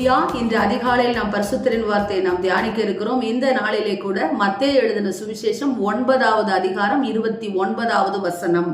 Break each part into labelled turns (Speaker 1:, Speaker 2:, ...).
Speaker 1: இன்று அதிகாலையில் நாம் பரிசுத்தரின் வார்த்தையை நாம் தியானிக்க இருக்கிறோம். இந்த நாளிலே கூட மத்திய எழுதின சுவிசேஷம் ஒன்பதாவது அதிகாரம் இருபத்தி ஒன்பதாவது வசனம்.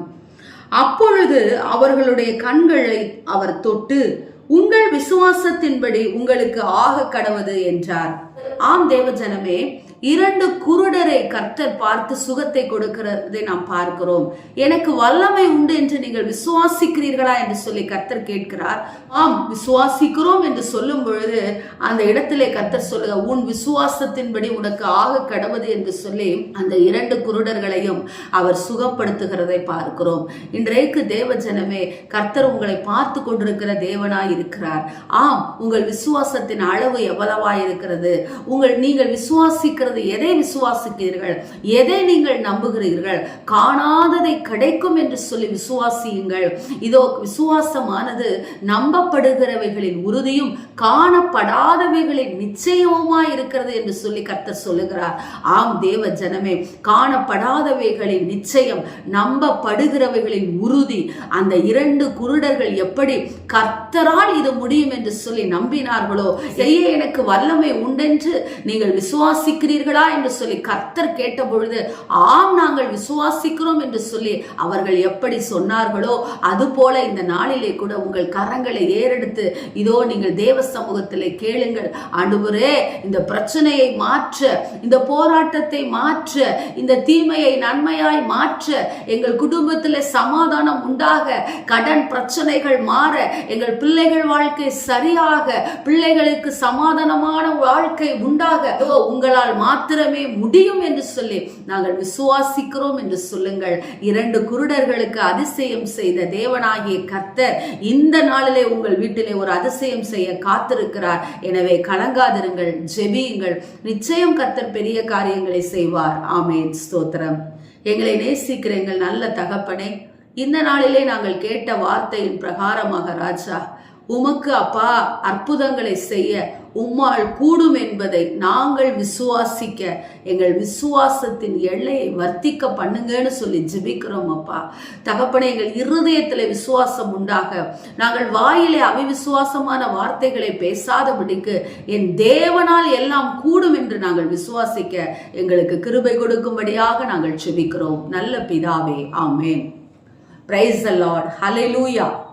Speaker 1: அப்பொழுது அவர்களுடைய கண்களை அவர் தொட்டு உங்கள் விசுவாசத்தின்படி உங்களுக்கு ஆக கடவுது என்றார். ஆம் தேவஜனமே இரண்டு குருடர் கர்த்தர் பார்த்து சுகத்தை கொடுக்கிறதை நாம் பார்க்கிறோம். எனக்கு வல்லமை உண்டு என்று நீங்கள் விசுவாசிக்கிறீர்களா என்று சொல்லி கர்த்தர் கேட்கிறார். ஆம் விசுவாசிக்கிறோம் என்று சொல்லும் பொழுது அந்த இடத்திலே கர்த்தர் சொல்லுக உன் விசுவாசத்தின்படி உனக்கு ஆக கடவுது என்று சொல்லி அந்த இரண்டு குருடர்களையும் அவர் சுகப்படுத்துகிறதை பார்க்கிறோம். இன்றைக்கு தேவ ஜனமே கர்த்தர் உங்களை பார்த்து கொண்டிருக்கிற தேவனாய் இருக்கிறார். ஆம் உங்கள் விசுவாசத்தின் அளவு எவ்வளவாய் இருக்கிறது? உங்கள் நீங்கள் விசுவாசிக்கிறது எதை விசுவாசிக்கிறீர்கள்? நம்புகிறீர்கள் எதை நீங்கள் நம்புகிறீர்கள்? காணாததை கிடைக்கும் என்று சொல்லி விசுவாசியுங்கள். இதோ விசுவாசமானது நம்பப்படுகிறவைகளின் உறுதியும் காணப்படாதவைகளின் நிச்சயமுமாய் இருக்கிறது என்று சொல்லி கர்த்தர் சொல்லுகிறார். ஆம் தேவ ஜனமே காணப்படாதவைகளின் நிச்சயம் நம்பப்படுகிறவைகளின் உறுதி. அந்த இரண்டு குருடர்கள் எப்படி கர்த்தரால் இது முடியும் என்று சொல்லி நம்பினார்களோ? செய்ய எனக்கு வல்லமை உண்டென்று நீங்கள் விசுவாசிக்கிறீர்களா? என்று சொல்லி கர்த்தர் கேட்ட பொழுது ஆம் நாங்கள் விசுவாசிக்கிறோம் என்று சொல்லி அவர்கள் எப்படி சொன்னார்களோ அதுபோல இந்த நாளிலே கூட உங்கள் கரங்களை ஏறெடுத்து இதோ நீங்கள் தேவ சமூகத்தில் கேளுங்கள். ஆண்டவரே இந்த பிரச்சனையை மாற்ற இந்த போராட்டத்தை மாற்ற இந்த தீமையை நன்மையாய் மாற்ற எங்கள் குடும்பத்தில் சமாதானம் உண்டாக கடன் பிரச்சனைகள் மாற எங்கள் பிள்ளைகள் வாழ்க்கை சரியாக பிள்ளைகளுக்கு சமாதானமான வாழ்க்கை உண்டாக உங்களால் மாத்திரமே முடியும் என்று சொல்லி நாங்கள் விசுவாசிக்கிறோம் என்று சொல்லுங்கள். இரண்டு குருடர்களுக்கு அதிசயம் செய்த தேவனாகிய கர்த்தர் இந்த நாளிலே உங்கள் வீட்டிலே ஒரு அதிசயம் செய்ய காத்திருக்கிறார். எனவே கலங்காதிருங்கள் ஜெபியுங்கள். நிச்சயம் கர்த்தர் பெரிய காரியங்களை செய்வார். ஆமேன். ஸ்தோத்திரம். எங்களை நேசிக்கிற எங்கள் நல்ல தகப்பனே இந்த நாளிலே நாங்கள் கேட்ட வார்த்தையின் பிரகாரமாக ராஜா உமக்கு அப்பா அற்புதங்களை செய்ய உம்மால் கூடும் என்பதை நாங்கள் விசுவாசிக்க எங்கள் விசுவாசத்தின் எல்லையை வர்த்திக்க பண்ணுங்கன்னு சொல்லி ஜெபிக்கிறோம் அப்பா. தகப்பனை எங்கள் இருதயத்தில் விசுவாசம் உண்டாக. நாங்கள் வாயிலே அவிவிசுவாசமான வார்த்தைகளை பேசாதபடிக்கு என் தேவனால் எல்லாம் கூடும் என்று நாங்கள் விசுவாசிக்க எங்களுக்கு கிருபை கொடுக்கும்படியாக நாங்கள் ஜெபிக்கிறோம். நல்ல பிதாவே ஆமேன். பிரைஸ் அ லார்ட் ஹalleluya